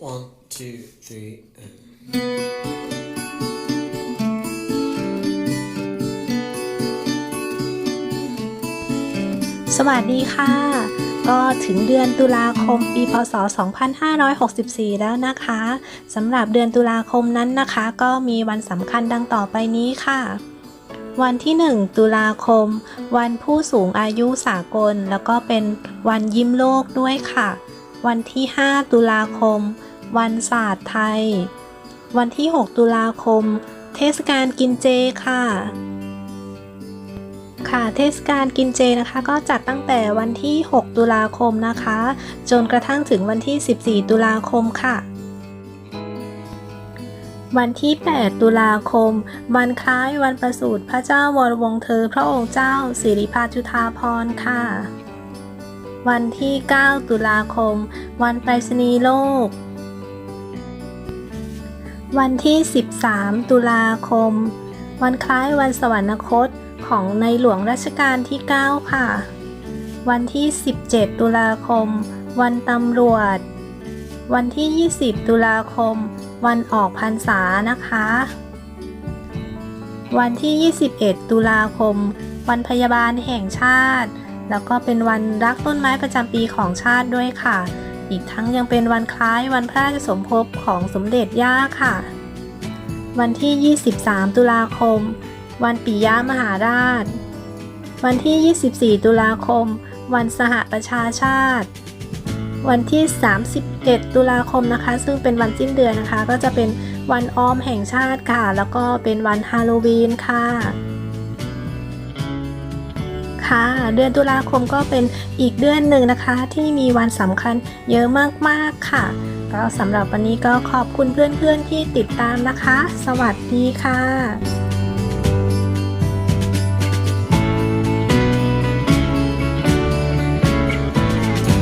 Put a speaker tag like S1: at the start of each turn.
S1: One, two, three, and.
S2: สวัสดีค่ะ ก็ถึงเดือนตุลาคมปีพศ 2564 แล้วนะคะสำหรับเดือนตุลาคมนั้นนะคะ ก็มีวันสำคัญดังต่อไปนี้ค่ะ วันที่ 1 ตุลาคม วันผู้สูงอายุสากล แล้วก็เป็นวันยิ้มโลกด้วยค่ะ วันที่ 5 ตุลาคม วันศาสตร์ไทย วันที่ 6 ตุลาคม เทศกาลกินเจค่ะ ค่ะเทศกาลกินเจนะคะ ก็จัดตั้งแต่วันที่ 6 ตุลาคมนะคะ จนกระทั่งถึงวันที่ 14 ตุลาคมค่ะวันที่ 8 ตุลาคม วันคล้ายวันประสูติพระเจ้าวรวงเธอ พระองค์เจ้า สิริพาจุธาพรค่ะ วันที่ 9 ตุลาคม วันไปรษณีย์โลก วันที่ 13 ตุลาคม วันคล้ายวันสวรรคตของในหลวงรัชกาลที่ 9 ค่ะ วันที่ 17 ตุลาคม วันตำรวจ วันที่ 20 ตุลาคม วันออกพรรษานะคะ วันที่ 21 ตุลาคม วันพยาบาลแห่งชาติ แล้วก็เป็นวันรักต้นไม้ประจำปีของชาติด้วยค่ะ อีกทั้งยังเป็นวันคล้ายวันพระราชสมภพของสมเด็จย่าค่ะ วันที่ 23 ตุลาคม วันปิยมหาราช วันที่ 24 ตุลาคม วันสหประชาชาติ วันที่ 31 ตุลาคมนะคะ ซึ่งเป็นวันสิ้นเดือนนะคะ ก็จะเป็นวันออมแห่งชาติค่ะ แล้วก็เป็นวันฮาโลวีนค่ะ ค่ะ เดือนตุลาคมก็เป็นอีกเดือนหนึ่งนะคะ ที่มีวันสำคัญเยอะมากๆค่ะ ก็สำหรับวันนี้ก็ขอบคุณเพื่อนๆที่ติดตามนะคะ สวัสดีค่ะ